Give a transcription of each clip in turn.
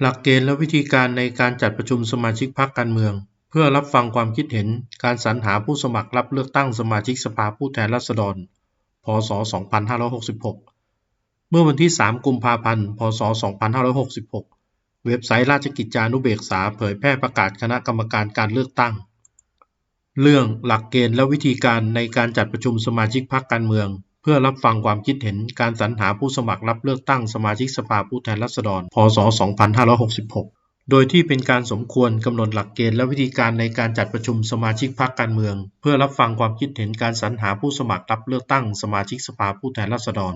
หลักเกณฑ์และวิธีการในการจัดประชุมสมาชิกพรรคการเมือง เพื่อรับฟังความคิดเห็นการสรรหาผู้สมัครรับเลือกตั้งสมาชิกสภาผู้แทนราษฎร พศ 2566 เมื่อวันที่ 3 กุมภาพันธ์ พศ 2566 เว็บไซต์ราชกิจจานุเบกษาเผยแพร่ประกาศคณะกรรมการการเลือกตั้ง เรื่องหลักเกณฑ์และวิธีการในการจัดประชุมสมาชิกพรรคการเมือง เพื่อรับฟังความคิดเห็นการสรรหาผู้สมัครรับเลือกตั้งสมาชิกสภาผู้แทนราษฎร พศ 2566 โดยที่เป็นการสมควรกำหนดหลักเกณฑ์และวิธีการในการจัดประชุมสมาชิกพรรคการเมือง เพื่อรับฟังความคิดเห็นการสรรหาผู้สมัครรับเลือกตั้งสมาชิกสภาผู้แทนราษฎร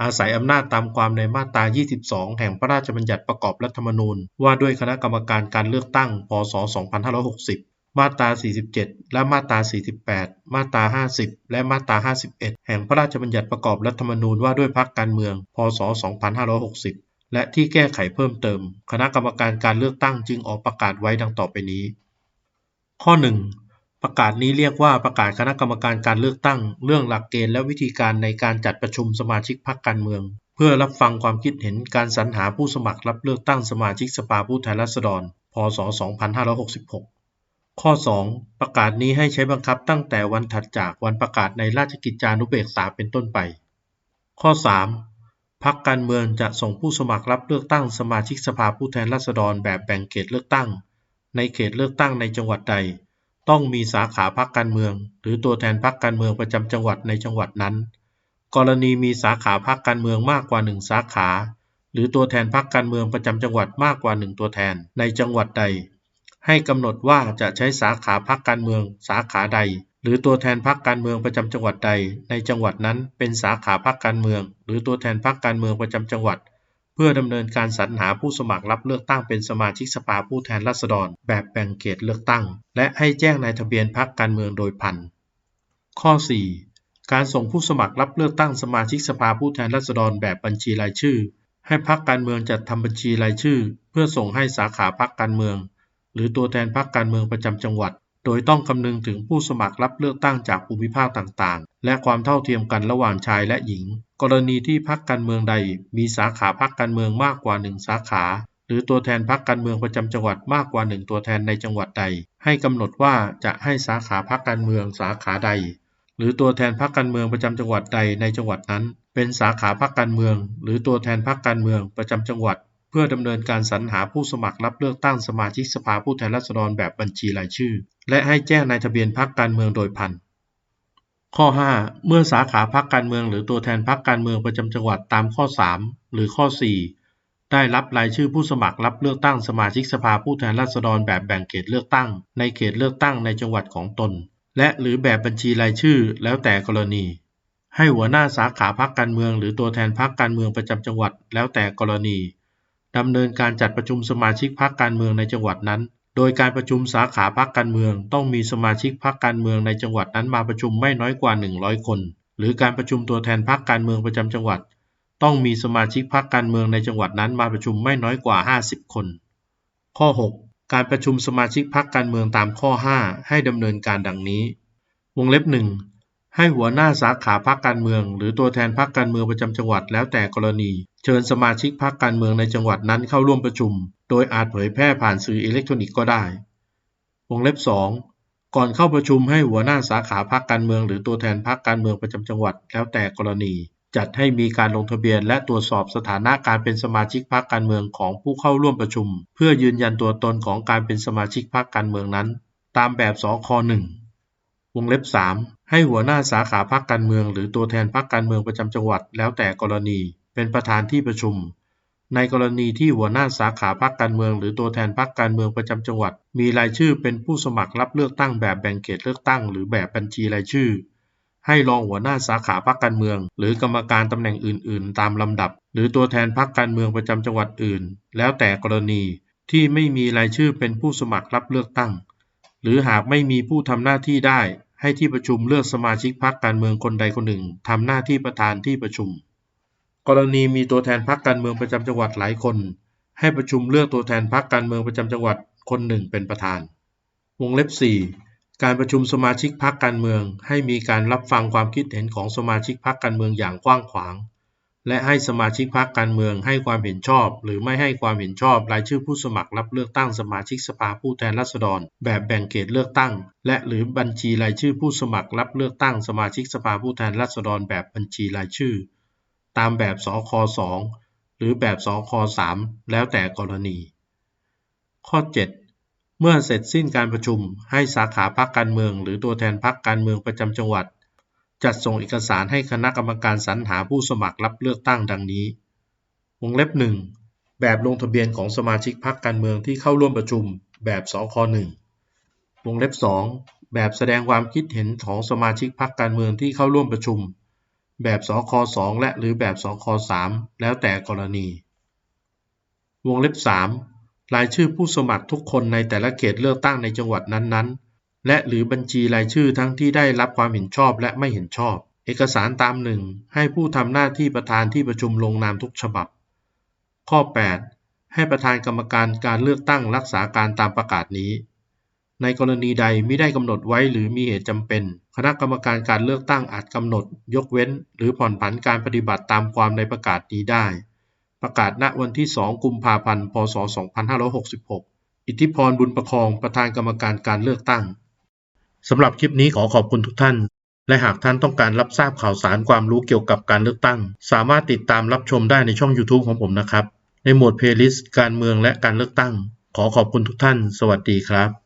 อาศัยอำนาจตามความในมาตรา 22 แห่งพระราชบัญญัติประกอบรัฐธรรมนูญ ว่าด้วยคณะกรรมการการเลือกตั้ง พศ 2560 มาตรา 47 และมาตรา 48 มาตรา 50 และมาตรา 51 แห่งพระราชบัญญัติประกอบรัฐธรรมนูญว่าด้วยพรรคการเมือง พศ 2560 และที่แก้ไขเพิ่มเติม คณะกรรมการการเลือกตั้งจึงออกประกาศไว้ดังต่อไปนี้ ข้อ 1 ประกาศนี้เรียกว่าประกาศคณะกรรมการการเลือกตั้ง เรื่องหลักเกณฑ์และวิธีการในการจัดประชุมสมาชิกพรรคการเมือง เพื่อรับฟังความคิดเห็นการสรรหาผู้สมัครรับเลือกตั้งสมาชิกสภาผู้แทนราษฎร พศ 2566 ข้อ 2 ประกาศนี้ให้ใช้บังคับตั้งแต่วันถัดจากวันประกาศในราชกิจจานุเบกษาเป็นต้นไป ข้อ 3 พรรคการเมืองจะส่งผู้สมัครรับเลือกตั้งสมาชิกสภาผู้แทนราษฎรแบบแบ่งเขตเลือกตั้ง ในเขตเลือกตั้งในจังหวัดใด ต้องมีสาขาพรรคการเมือง หรือตัวแทนพรรคการเมืองประจำจังหวัดในจังหวัดนั้น กรณีมีสาขาพรรคการเมืองมากกว่าหนึ่งสาขา หรือตัวแทนพรรคการเมืองประจำจังหวัดมากกว่าหนึ่งตัวแทนในจังหวัดใด ให้กำหนดว่าจะใช้สาขาพรรคการเมืองสาขาใด หรือตัวแทนพรรคการเมืองประจำจังหวัดใด ในจังหวัดนั้นเป็นสาขาพรรคการเมือง หรือตัวแทนพรรคการเมืองประจำจังหวัด เพื่อดำเนินการสรรหาผู้สมัครรับเลือกตั้งเป็นสมาชิกสภาผู้แทนราษฎร แบบแบ่งเขตเลือกตั้ง และให้แจ้งในทะเบียนพรรคการเมืองโดยพันข้อ 4 การส่งผู้สมัครรับเลือกตั้งสมาชิกสภาผู้แทนราษฎรแบบบัญชีรายชื่อ ให้พรรคการเมืองจัดทำบัญชีรายชื่อ เพื่อส่งให้สาขาพรรคการเมือง หรือตัวแทนพรรคการเมืองประจำจังหวัด โดยต้องคำนึงถึงผู้สมัครรับเลือกตั้งจากภูมิภาคต่างๆ และความเท่าเทียมกันระหว่างชายและหญิง กรณีที่พรรคการเมืองใด มีสาขาพรรคการเมืองมากกว่าหนึ่งสาขา หรือตัวแทนพรรคการเมืองประจำจังหวัดมากกว่าหนึ่งตัวแทนในจังหวัดใด ให้กำหนดว่าจะให้สาขาพรรคการเมืองสาขาใด หรือตัวแทนพรรคการเมืองประจำจังหวัดใดในจังหวัดนั้น เป็นสาขาพรรคการเมือง หรือตัวแทนพรรคการเมืองประจำจังหวัด พื่อดำเนินการสรรหาผู้สมัครรับเลือกตั้งสมาชิกสภาผู้แทนราษฎรแบบบัญชีรายชื่อ และให้แจ้งในทะเบียนพรรคการเมืองโดยพัน ข้อ 5 เมื่อสาขาพรรคการเมืองหรือตัวแทนพรรคการเมืองประจำจังหวัดตามข้อ 3 หรือข้อ 4 ได้รับรายชื่อผู้สมัครรับเลือกตั้งสมาชิกสภาผู้แทนราษฎรแบบแบ่งเขตเลือกตั้ง ในเขตเลือกตั้งในจังหวัดของตน และหรือแบบบัญชีรายชื่อ แล้วแต่กรณี ให้หัวหน้าสาขาพรรคการเมือง หรือตัวแทนพรรคการเมืองประจำจังหวัด แล้วแต่กรณี ดำเนินการจัดประชุมสมาชิกพรรคการเมืองในจังหวัดนั้น โดยการประชุมสาขาพรรคการเมือง ต้องมีสมาชิกพรรคการเมืองในจังหวัดนั้นมาประชุมไม่น้อยกว่า 100 คน หรือการประชุมตัวแทนพรรคการเมืองประจำจังหวัด ต้องมีสมาชิกพรรคการเมืองในจังหวัดนั้นมาประชุมไม่น้อยกว่า 50 คน ข้อ 6 การประชุมสมาชิกพรรคการเมืองตามข้อ 5 ให้ดำเนินการดังนี้ วงเล็บหนึ่ง ให้หัวหน้าสาขาพรรคการเมือง หรือตัวแทนพรรคการเมืองประจำจังหวัดแล้วแต่กรณี เชิญสมาชิกพรรคการเมืองในจังหวัดนั้นเข้าร่วมประชุม โดยอาจเผยแพร่ผ่านสื่ออิเล็กทรอนิกส์ก็ได้ วงเล็บ 2 ก่อนเข้าประชุมให้หัวหน้าสาขาพรรคการเมือง หรือตัวแทนพรรคการเมืองประจำจังหวัดแล้วแต่กรณี จัดให้มีการลงทะเบียน และตรวจสอบสถานะการเป็นสมาชิกพรรคการเมืองของผู้เข้าร่วมประชุม เพื่อยืนยันตัวตนของการเป็นสมาชิกพรรคการเมืองนั้น ตามแบบสค1 วงเล็บ3ให้หัวหน้าสาขาพรรคการเมืองหรือตัวแทนพรรคการเมืองประจำจังหวัด แล้วแต่กรณีเป็นประธานที่ประชุม ในกรณีที่หัวหน้าสาขาพรรคการเมือง หรือตัวแทนพรรคการเมืองประจำจังหวัด มีรายชื่อเป็นผู้สมัครรับเลือกตั้งแบบแบ่งเขตเลือกตั้ง หรือแบบบัญชีรายชื่อ ให้รองหัวหน้าสาขาพรรคการเมือง หรือกรรมการตำแหน่งอื่น ๆ ตามลำดับ หรือตัวแทนพรรคการเมืองประจำจังหวัดอื่น แล้วแต่กรณีที่ไม่มีรายชื่อเป็นผู้สมัครรับเลือกตั้ง หรือหากไม่มีผู้ทำหน้าที่ได้ ให้ที่ประชุมเลือกสมาชิกพรรคการเมืองคนใดคนหนึ่งทำหน้าที่ประธานที่ประชุม กรณีมีตัวแทนพรรคการเมืองประจำจังหวัดหลายคน ให้ประชุมเลือกตัวแทนพรรคการเมืองประจำจังหวัดคนหนึ่งเป็นประธาน วงเล็บ 4 การประชุมสมาชิกพรรคการเมือง ให้มีการรับฟังความคิดเห็นของสมาชิกพรรคการเมืองอย่างกว้างขวาง และให้สมาชิกพรรคการเมืองให้ความเห็นชอบ หรือไม่ให้ความเห็นชอบรายชื่อผู้สมัครรับเลือกตั้งสมาชิกสภาผู้แทนราษฎร แบบแบ่งเขตเลือกตั้ง และหรือบัญชีรายชื่อผู้สมัครรับเลือกตั้งสมาชิกสภาผู้แทนราษฎร แบบบัญชีรายชื่อ ตามแบบสค2หรือแบบสค3แล้วแต่กรณี ข้อ 7เมื่อเสร็จสิ้นการประชุม ให้สาขาพรรคการเมือง หรือตัวแทนพรรคการเมืองประจำจังหวัด จัดส่งเอกสารให้คณะกรรมการสรรหาผู้สมัครรับเลือกตั้งดังนี้ วงเล็บ1แบบลงทะเบียนของสมาชิกพรรคการเมืองที่เข้าร่วมประชุมแบบสค1วงเล็บ2แบบแสดงความคิดเห็นของสมาชิกพรรคการเมืองที่เข้าร่วมประชุม แบบสค2และหรือแบบสค3แล้วแต่กรณี วงเล็บ3รายชื่อผู้สมัครทุกคนในแต่ละเขตเลือกตั้งในจังหวัดนั้นๆ และหรือบัญชีรายชื่อทั้งที่ได้รับความเห็นชอบและไม่เห็นชอบ เอกสารตามหนึ่งให้ผู้ทำหน้าที่ประธานที่ประชุมลงนามทุกฉบับ ข้อ 8 ให้ประธานกรรมการการเลือกตั้งรักษาการตามประกาศนี้ ในกรณีใดไม่ได้กำหนดไว้หรือมีเหตุจำเป็น คณะกรรมการการเลือกตั้งอาจกำหนด ยกเว้น หรือผ่อนผันการปฏิบัติตามความในประกาศนี้ได้ ประกาศณวันที่ 2 กุมภาพันธ์ พศ 2566 อิทธิพรบุญประคองประธานกรรมการการเลือกตั้ง สำหรับคลิปนี้ขอขอบคุณทุกท่าน และหากท่านต้องการรับทราบข่าวสารความรู้เกี่ยวกับการเลือกตั้ง สามารถติดตามรับชมได้ในช่อง YouTube ของผมนะครับ ในหมวดเพลย์ลิสต์การเมืองและการเลือกตั้ง ขอขอบคุณทุกท่าน สวัสดีครับ